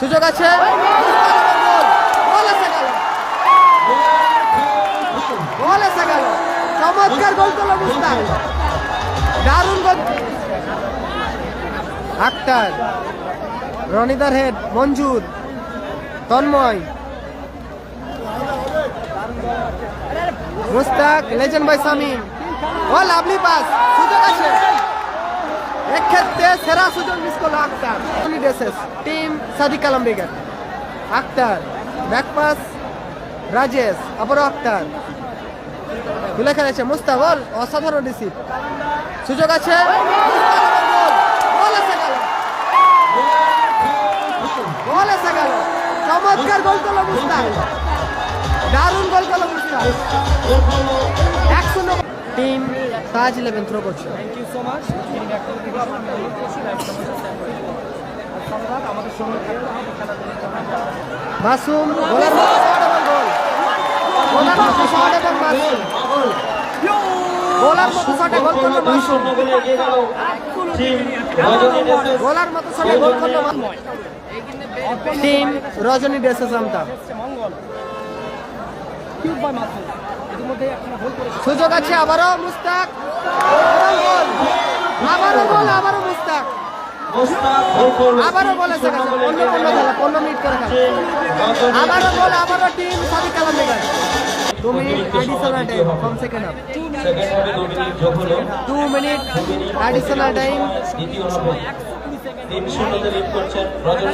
সুযোগ আছে। Akhtar, রনিদার head, Manjur, Tanmay. Mustaq legend by Samim O lovely pass সুযোগ আছে। এক্ষেত্রে সেরা সুযোগ মিস করল Akhtar. Team Sadiq Alam brigade Akhtar back pass Rajesh, আবারও আক্তার। তুলে খেলেছে মুস্তাবল অসাধারণ রিসিভ সুযোগ আছে? চমৎকার গোল করল দারুণ গোল করল এক শূন্য টিম তাজ ইলেভেন থ্রো করছে। থ্যাংক ইউ সো মাচ আমাদের সঙ্গে থাকতে হবে খেলাধুলা মাসুম গোলের মতো শট এবং গোলার মতো শট এবং মাসুম গোলার মতো শটে গোল করল মাসুম। গোলার মতো শটে গোল করল টিম রজনী ডেসেস আমতা সুযোগ আছে আবারও মুস্তাক। আবারও গোল আবারও মুস্তাক। আবারও পনেরো খেলা মিনিট করে খেলা আবারও গোল আবারও টিম সাদিক কালাম বেগার দু minute additional time from second half minute additional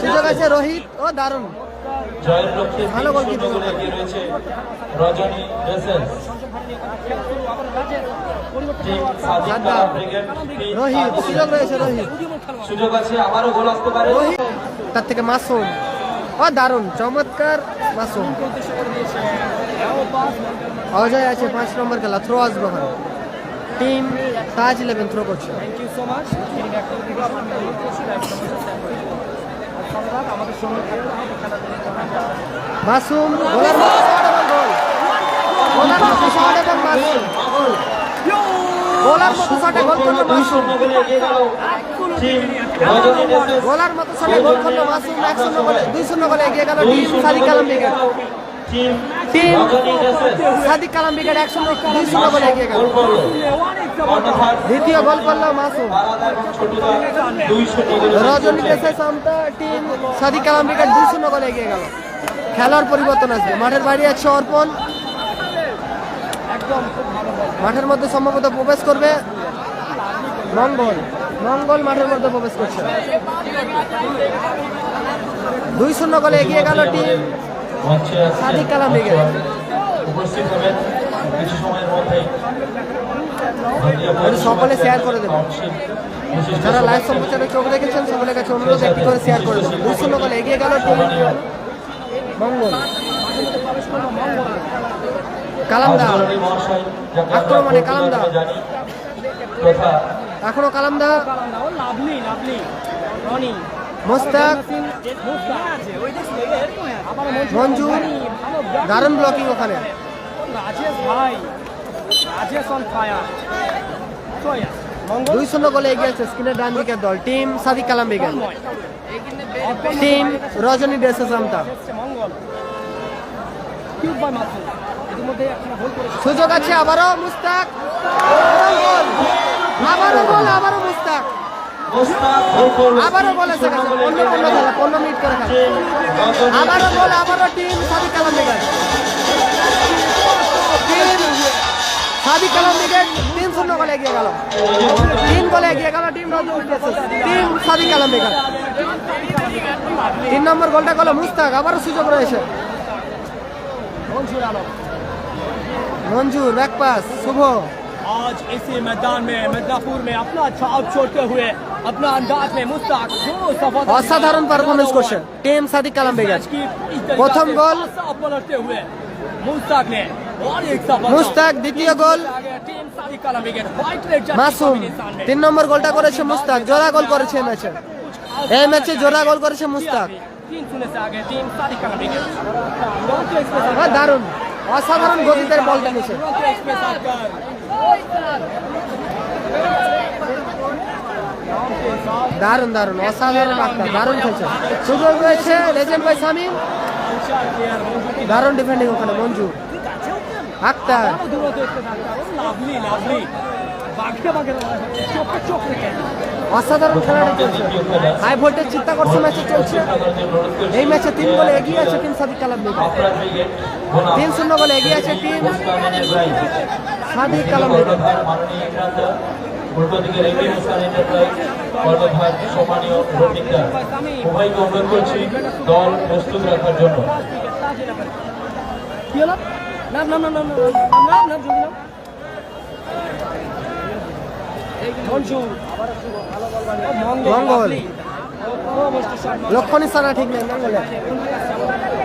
সুযোগ আছে রোহিত ও দারুণ। জয়ের লক্ষ্যে ভালো গোলে রয়েছে রজনী রোহিত। সুযোগ রয়েছে রোহিত। সুযোগ আছে আবারও গোল আসতে পারে। রোহিত তার থেকে মাসুম। ও দারুণ চমৎকার মাসুম। অজয় আছে পাঁচ নম্বর খেলা থ্রো আসবে ওখানে। টিম তাজ ইলেভেন থ্রো করছে। Thank you so much Masum গোলার গোল গোলার এবং মাসুম। গোলার মতো শটে গোল করল মাসুম গোলার মতো শটে গোল করল মাসুম এক শূন্য গোলে দুই শূন্য গোলে এগিয়ে গেল টিম সাদিক কালাম গোলে brigade team Sadiq Kalam brigade এক শূন্য দুই শূন্য গোলে। এগিয়ে গেল দ্বিতীয় গোল করল মাসুম। রজনী দেশে সামতা টিম সাদিক কালাম ব্রিগেড দুই শূন্য গোলে এগিয়ে গেল। খেলার পরিবর্তন আসবে। মাঠের বাইরে আছে অর্পণ। মাঠের মধ্যে সম্ভবত প্রবেশ করবে মঙ্গল। মঙ্গল মাঠের মধ্যে প্রবেশ করছে। দুই শূন্য গোলে এগিয়ে গেল টিম সাদিক কালাম একটু সকলে শেয়ার করে দেবেন যারা লাইভ সম্প্রচারে চোখ রেখেছেন সকলের কাছে অনুরোধ একটি করে শেয়ার করে দেবেন দুই শূন্য গোলে এগিয়ে গেল টিম। মঙ্গল। কালামদা। আক্রমণে কালামদা। এখনও কালামদা? মোস্তাক। মঞ্জু। দারুণ ব্লকিং ওখানে। দুই শূন্য গোলে এগিয়ে আছে স্ক্রিনের ডান দিকের দল। টিম সাদিক কালাম বেগেন টিম রজনী ডেসেস আমতা। মঙ্গল মাসুম ইতিমধ্যে গোল সুযোগ আছে, আবারও মুস্তাক। আবারও গোল আবারও মুস্তাক। গোল আবারও গোল গেছে পনেরো পনেরো খেলা পনেরো মিনিট করে খেলা। আবারও গোল আবারও টিম সাদিক কালাম বেগেন টিম কালাম তিন শূন্য গোলে এগিয়ে গেল। তিন গোলে এগিয়ে গেল, টিম টিম সাদিক কালাম তিন নম্বর গোলটা করল মুস্তাক, আবারও সুযোগ রয়েছে। মনসুর আলম মঞ্জুর ব্যাক পাস শুভ आज इसी मैदान में मिर्जापुर में अपना छाप छोड़ते हुए अपना अंदाज में मुस्ताक दो सफर অসাধারণ পারফরমেন্স করছে টিম সাদিক কালাম বেগেন প্রথম গোল। पलटते हुए मुस्ताक ने और एक सफर মুস্তাক দ্বিতীয় গোল टीम सादिक काला विकेट व्हाइट रेड মাসুম তিন নম্বর গোলটা করেছে মুস্তাক জোড়া গোল করেছে এই ম্যাচে এই ম্যাচে জোড়া গোল করেছে মুস্তাক হ্যাঁ, দারুণ। অসাধারণ গতিতে বল নিছে। দারুণ দারুণ, অসাধারণ একটা দারুণ খেলছে। সুযোগ রয়েছে লেজেন্ড ভাই সামিম দারুণ ডিফেন্ডিং ওখানে, মঞ্জু। আক্তার। Lovely lovely. বাঘে বাঘে চোখে, চোখ। রেখে অসাধারণ খেলাটা চলছে হাই ভোল্টেজ চিন্তা করছে ম্যাচে চলছে এই ম্যাচে তিন গোলে এগিয়ে আছে টিম সাদিক কালাম লিগ তিন শূন্য গোলে এগিয়ে আছে টিম সাদিক কালাম লিগ উল্টো দিকে অনুরোধ করছি দল প্রস্তুত রাখার জন্য কি হলো নাম নাম নাম নাম জলদি নাম মঞ্জু মঙ্গল। লক্ষণ ইসানা ঠিক নেই মঙ্গলে।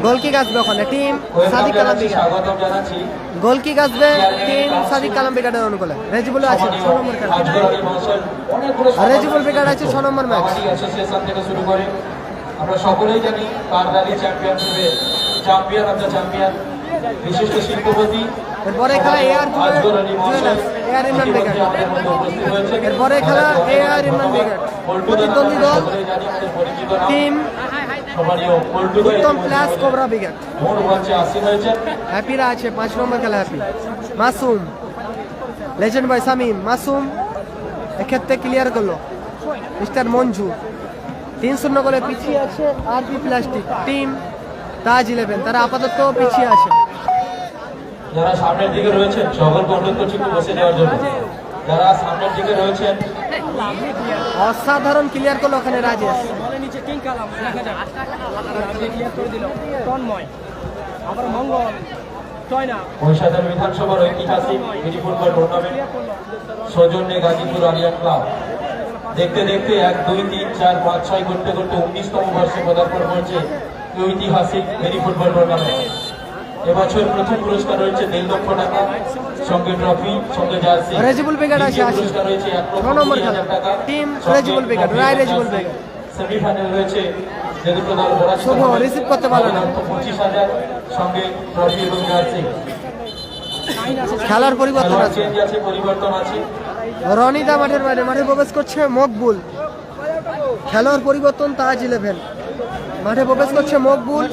গোল গাছবে ওখানে টিম সাদিক কালাম জানাচ্ছি লিগ স্বাগতম জানাচ্ছি গোল কি গাছবে টিম সাদিক কালাম ব্রিগেডের অনুকূলে। রেজিবুল আছে ছ নম্বর রেজিবুল ব্রিগেড আছে ছ নম্বর ম্যাচ। থেকে শুরু করে আমরা সকলেই জানি কার র্যালি চ্যাম্পিয়নশিপে চ্যাম্পিয়ন অফ দ্য চ্যাম্পিয়ন বিশিষ্ট শিল্পপতি এরপরে খেলা এআর আজগর এআর ইমরান হয়েছে এরপরে খেলা এআর ইমরান ব্রিগেড প্রতিদ্বন্দ্বী দল টিম উত্তম প্লাস কোবরা হয়েছেন হ্যাপিরা আছে, পাঁচ নম্বর খেলা happy. Masum, legend boy Samim. Masum এক্ষেত্রে ক্লিয়ার করল। মিস্টার মঞ্জু, তিন শূন্য করে পিছিয়ে আছে আর P plastic. Team Taj eleven, তারা আপাতত পিছিয়ে আছে। যারা সামনের দিকে রয়েছেন সকলকে অনুরোধ করছি একটু বসে যাওয়ার জন্য। যারা সামনের দিকে রয়েছেন অসাধারণ ক্লিয়ার করল ওখানে রাজেশ। বলের নিচে কিং কালাম দেখা যাক। লাভলি ক্লিয়ার করে দিল। তন্ময় আবার মঙ্গল মহিষাদল বিধানসভার ঐতিহাসিক মিনি ফুটবল টুর্নামেন্ট সৌজন্যে গাজীপুর ক্লাব। দেখতে দেখতে এক দুই তিন চার পাঁচ ছয় করতে করতে উনিশতম বর্ষে পদার্পণ করছে ঐতিহাসিক মিনি ফুটবল টুর্নামেন্ট এবছর প্রথম পুরস্কার রয়েছে দেড় লক্ষ টাকা সঙ্গে ট্রফি সঙ্গে জার্সি রেজিবুল ব্রিগেড আছে আছে। পুরস্কার রয়েছে এক লক্ষ নম্বর খেলা। Team Rejibul trophy Roy Rejibul. Brigade. Semifinal রয়েছে যে দুটো দল পরাজিত শুভ, রিসিভ করতে পারল না। পঁচিশ হাজার সঙ্গে ট্রফি এবং জার্সি খেলার পরিবর্তন আছে চেঞ্জ আছে পরিবর্তন আছে রনিদা মাঠের বাইরে মাঠে প্রবেশ করছে মকবুল খেলোয়াড় পরিবর্তন তাজ ইলেভেন মাঠে প্রবেশ করছে মকবুল।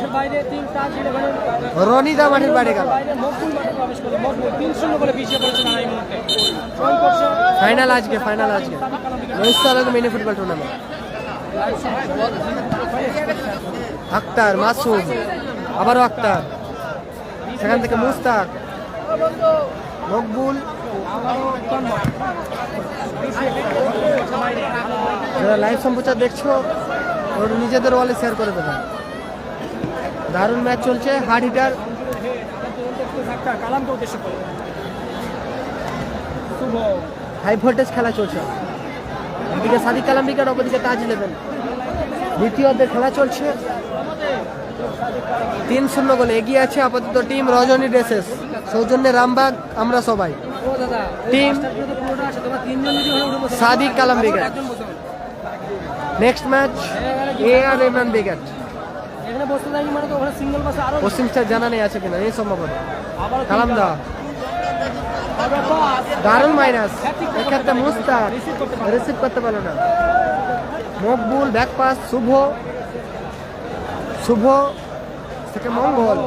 রনিদা মাঠের বাইরে গেল। ফাইনাল আজকে ফাইনাল আজকে। Mahishadal mini football tournament Akhtar, Masum, আবারও আক্তার। সেখান থেকে মুস্তাক। মকবুল। লাইভ সম্প্রচার দেখছ ওর নিজেদের ওয়ালে শেয়ার করে দেবেন। দারুণ ম্যাচ চলছে হার্ড হিটার হাই ভোল্টেজ খেলা চলছে। এদিকে সাদিক কালাম উইকেট অপরদিকে তাজ ইলেভেন দ্বিতীয় অর্ধের খেলা চলছে। তিন শূন্য গোলে এগিয়ে আছে আপাতত টিম রজনী ড্রেসেস সৌজন্যে রামবাগ, আমরা সবাই। টিম সাদিক কালাম বলো। নেক্সট ম্যাচ এ আর উইকেট এখানে বসতে যায়নি মানে তো ওখানে সিঙ্গেল বসে আরও পশ্চিম স্টার জানা নেই আছে কিনা এই সম্ভবত। আবার কালাম দা দারুণ মাইনাস। এক্ষেত্রে মুস্তাক। রিসিভ করতে পারল না। Maqbul back pass Shubho. শুভ থেকে মঙ্গল।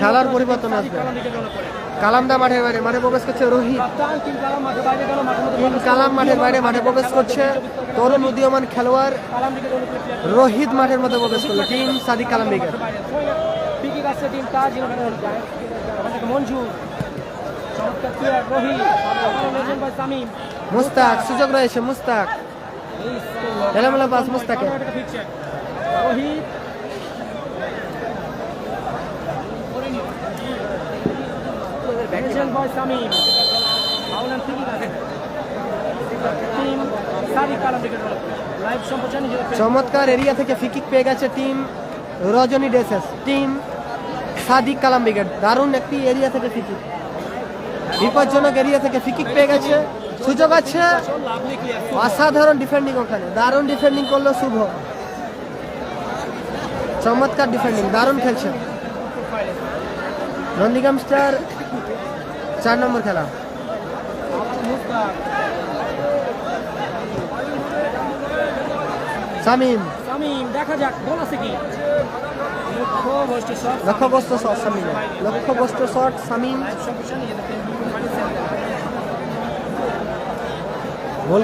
খেলার পরিবর্তন আসবে। কালামদা মাঠের বাইরে, মাঠে প্রবেশ করছে রোহিত। কালাম মাঠের বাইরে, মাঠে প্রবেশ করছে তরুণ উদীয়মান খেলোয়াড় রোহিত মাঠের মধ্যে প্রবেশ করল, টিম সাদিক কালাম তামিম মুস্তাক, সুযোগ রয়েছে, মুস্তাক। এলোমেলো পাস মুস্তাকে রোহিত লেজেন্ড ভাই তামিম মাওলান ঠিকই আছে। Team Sadiq Kalam cricket live সম্প্রচার নিজেদের চমৎকার এরিয়া থেকে ফিকিক পেয়ে গেছে team Rajani dresses. Team Sadiq Kalam wicket দারুণ একটি এরিয়া থেকে ফিকিক বিপজ্জনক এরিয়া থেকে ফিকিক পেয়ে গেছে। সুযোগ আছে। অসাধারণ ডিফেন্ডিং ওখানে। দারুণ ডিফেন্ডিং করল শুভ। চমৎকার ডিফেন্ডিং দারুণ খেলছে। নন্দীগ্রাম স্টার চার নম্বর খেলা। সামিম। সামিম দেখা যাক বল আছে কি? Shot Samim. Shot Samim. Goal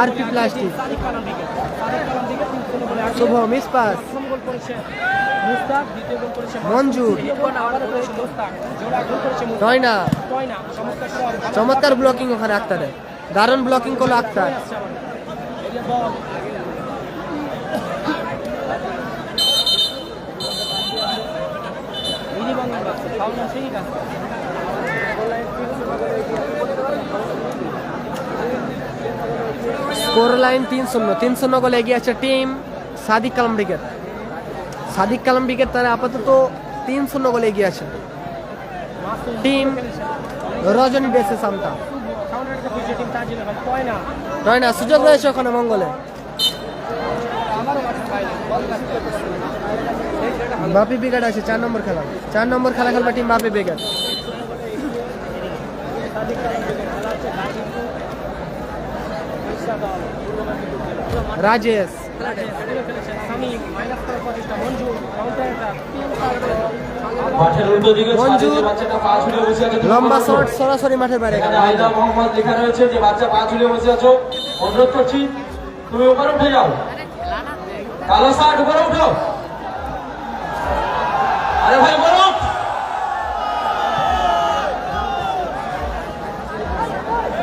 R P plastic Shubho miss pass. Mustaq দ্বিতীয় গোল করেছে মঞ্জুর। টয়না টয়না চমৎকার ব্লকিং ওখানে আক্তারে দারুণ ব্লকিং করল আক্তার। না স্কোর লাইন তিন শূন্য। তিন শূন্য গোলে এগিয়ে আছে team Sadiq Kalam brigade Sadiq Kalam brigade তারা আপাতত তিন শূন্য গোলে এগিয়ে আছে। টিম রজন বেসে সামতা নয় না সুযোগ রয়েছে ওখানে মঙ্গলে। বাপি ব্রিগেড আছে চার নম্বর খেলা। চার নম্বর খেলা খেলবে টিম বাপি মেদিনীপুর। রাজেশ। লম্বা। শট সরাসরি মাঠের বাইরে। এখানে মোহাম্মদ লেখা রয়েছে যে বাচ্চা পা বসে আছো। অনুরোধ করছি তুমি উপরে উঠে যাও। কালো শার্ট উপরে উঠো। আরে ভাই বলো।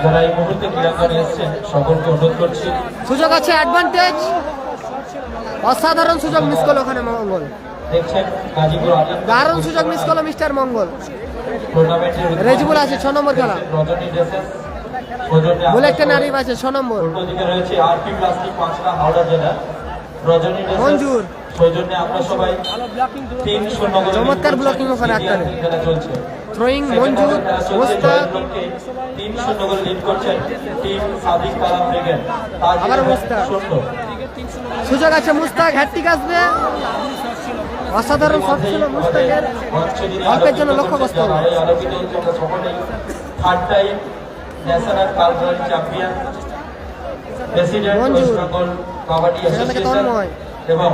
যারা এই মুহূর্তে ক্রীড়াঙ্গনে এসছেন সকলকে অনুরোধ করছি। সুযোগ আছে অ্যাডভান্টেজ অসাধারণ সুযোগ মিস করল ওখানে মঙ্গল। দারুণ সুযোগ মিস করল মিস্টার মঙ্গল। রেজিবুল আছে ছ নম্বর খেলা। রজনী বলে একটা নারী আছে ছ নম্বর। মঞ্জুর। ব্লকিং চমৎকার blocking ওখানে চলছে। থ্রোয়িং মঞ্জুর মোস্তাক। ব্লকে আবার মোস্তাক। সুযোগ আছে মুস্তাক হ্যাট্রিক আসবে। অসাধারণ শট ছিল মুস্তাকের। অল্পের জন্য লক্ষ্য করতে হবে। National cultural champion president West Bengal kabaddi association এবং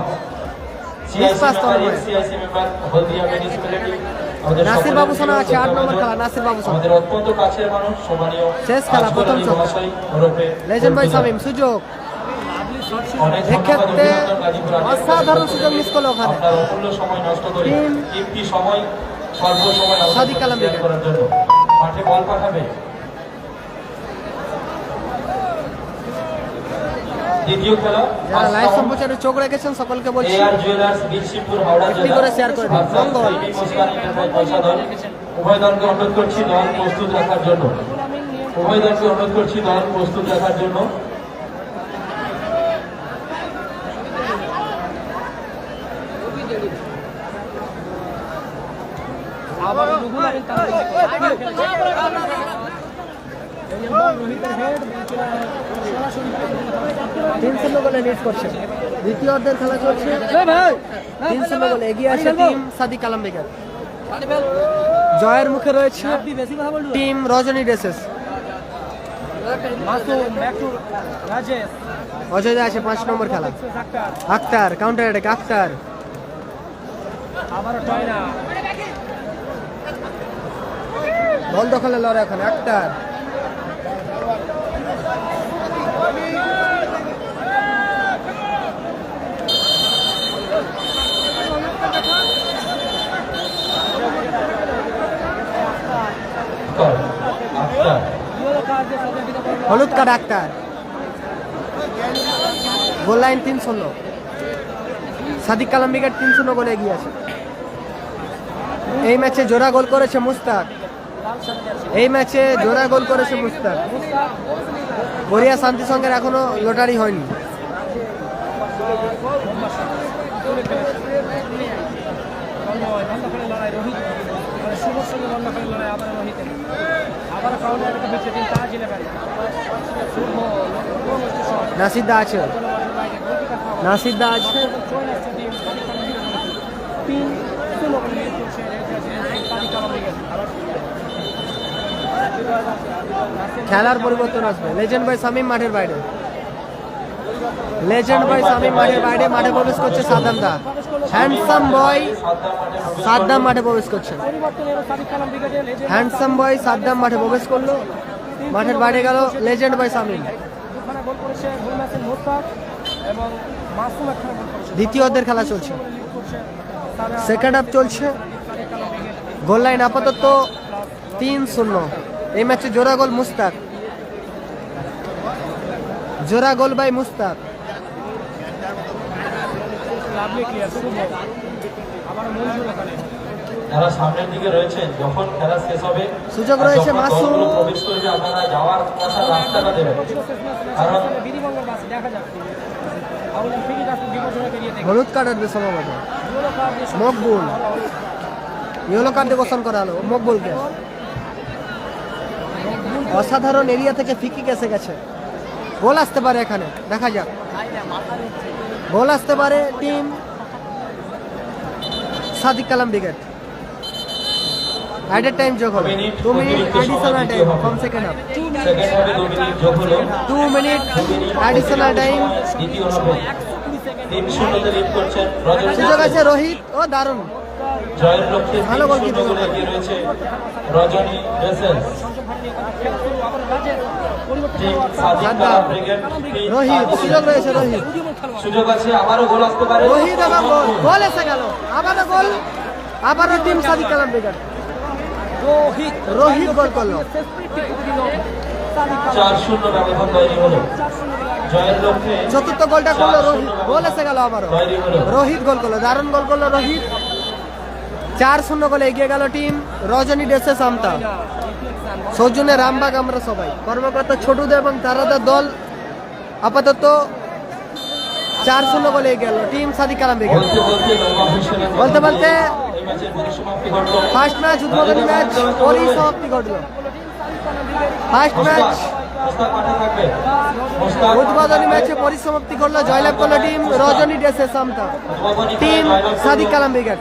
নাসির বাবু সোনা আছে, আট নম্বর খেলা, নাসির বাবু সোনা। আমাদের অত্যন্ত কাছের মানুষ সম্মানীয় শেষ খেলা, প্রথম লেজেন্ড ভাই সামিম সুযোগ। এক্ষেত্রে অসাধারণ সুযোগ মিস করল ওখানে। সময় নষ্ট করে সময় স্বল্প সময় সাদিক কালাম করার জন্য। মাঠে বল পাঠাবে। দ্বিতীয় খেলা যারা লাইভ সম্প্রচারে চোখ রেখেছেন সকলকে বলছি এআর জুয়েলার্স বিশিপুর হাওড়া একটি জেলা। করে share করে দিন। মঙ্গল। সিবি মুস্কান এন্টারপ্রাইজ পয়সা দল উভয় দলকে অনুরোধ করছি দল প্রস্তুত রাখার জন্য। উভয় দলকে অনুরোধ করছি দল প্রস্তুত রাখার জন্য আবার রুহুল আমিন তানভীর এই যে বল রোহিতের হেড সরাসরি তিন শূন্য গোলে লিড করছে। দ্বিতীয় অর্ধের খেলা চলছে। তিন শূন্য গোলে এগিয়ে টিম সাদিক জয়ের মুখে রয়েছে টিম রজনী ড্রেসেস রাজেশ অযোধ্যা আছে পাঁচ নম্বর খেলা। Akhtar counter attack Akhtar. Ball দখলে লড়াই ওখানে আক্তার কর আফতার ইয়েলো কার্ড দিয়ে সতর্কিত করল হলুদ কার্ড আক্তার গোল লাইন তিন শূন্য সাদিক কালাম ব্রিগেড তিন শূন্য গোলে আছে এই ম্যাচে জোড়া গোল করেছে মুস্তাক এই ম্যাচে জোড়া গোল করেছে মুস্তাক গড়িয়া শান্তি সঙ্গের এখনও লটারি হয়নি লড়াই রোহিত মানে সঙ্গে লড়াই নাসিদা আছে। নাসিদা আছে। খেলার পরিবর্তন আসবে। লেজেন্ড ভাই সামিম মাঠের বাইরে। লেজেন্ড বাই সামিম মাঠের বাইরে মাঠে প্রবেশ করছে সাদ্দাম দা। হ্যান্ডসাম বয় সাদ্দাম মাঠে প্রবেশ করছে। হ্যান্ডসাম বয় সাদ্দাম মাঠে প্রবেশ করল। মাঠের বাইরে গেল লেজেন্ড গোল করেছে দ্বিতীয় অর্ধের খেলা চলছে। সেকেন্ড হাফ চলছে। গোল লাইন আপাতত তিন শূন্য। এই ম্যাচে জোড়া গোল মুস্তাক। জোড়া গোল বাই মুস্তাক। যারা সামনের দিকে যখন খেলা শেষ হবে সুযোগ রয়েছে মাসুম। প্রবেশ করবে আপনারা যাওয়ার আসার রাস্তাটা দেবেন। কারণ হলুদ কার্ড আসবে সম্ভবত মকবুল। ইয়েলো কার্ডে ঘোষণ করা হলো মকবুলকে। অসাধারণ এরিয়া থেকে ফিকি কেসে গেছে। গোল আসতে পারে এখানে দেখা যাক। গোল আসতে পারে team Sadiq Kalam brigade. Added time যোগ হবে। Two minute additional time. কম সেকেন্ড হাফ হবে দু মিনিট যোগ হলো। টু মিনিট অ্যাডিশনাল টাইম সুযোগ আছে রোহিত ও দারুণ। জয়ের লক্ষ্যে ভালো গোলে। রয়েছে রজনী রোহিত রয়েছে রোহিত রোহিত গোল এসে গেল টিম কালাম রোহিত করল চতুর্থ গোলটা করল রোহিত গোল এসে গেল আবারও রোহিত গোল করল দারুণ গোল করল রোহিত চার শূন্য গোলে এগিয়ে গেল টিম। রজনী ডেসে সামতা। সৌজন্যে রামবাগ আমরা সবাই। কর্মকর্তা ছোটুদা এবং তারাদার দল আপাতত চার শূন্য গোলে এগিয়ে গেল টিম সাদিক কালাম ব্রিগেড বলতে বলতে ফার্স্ট ম্যাচ উদ্বোধনী ম্যাচ পরিসমাপ্তি ঘটলো। ফার্স্ট ম্যাচ উদ্বোধনী ম্যাচে পরিসমাপ্তি করল জয়লাভ করল টিম রজনী ডেসে সামতা টিম সাদিক কালাম ব্রিগেড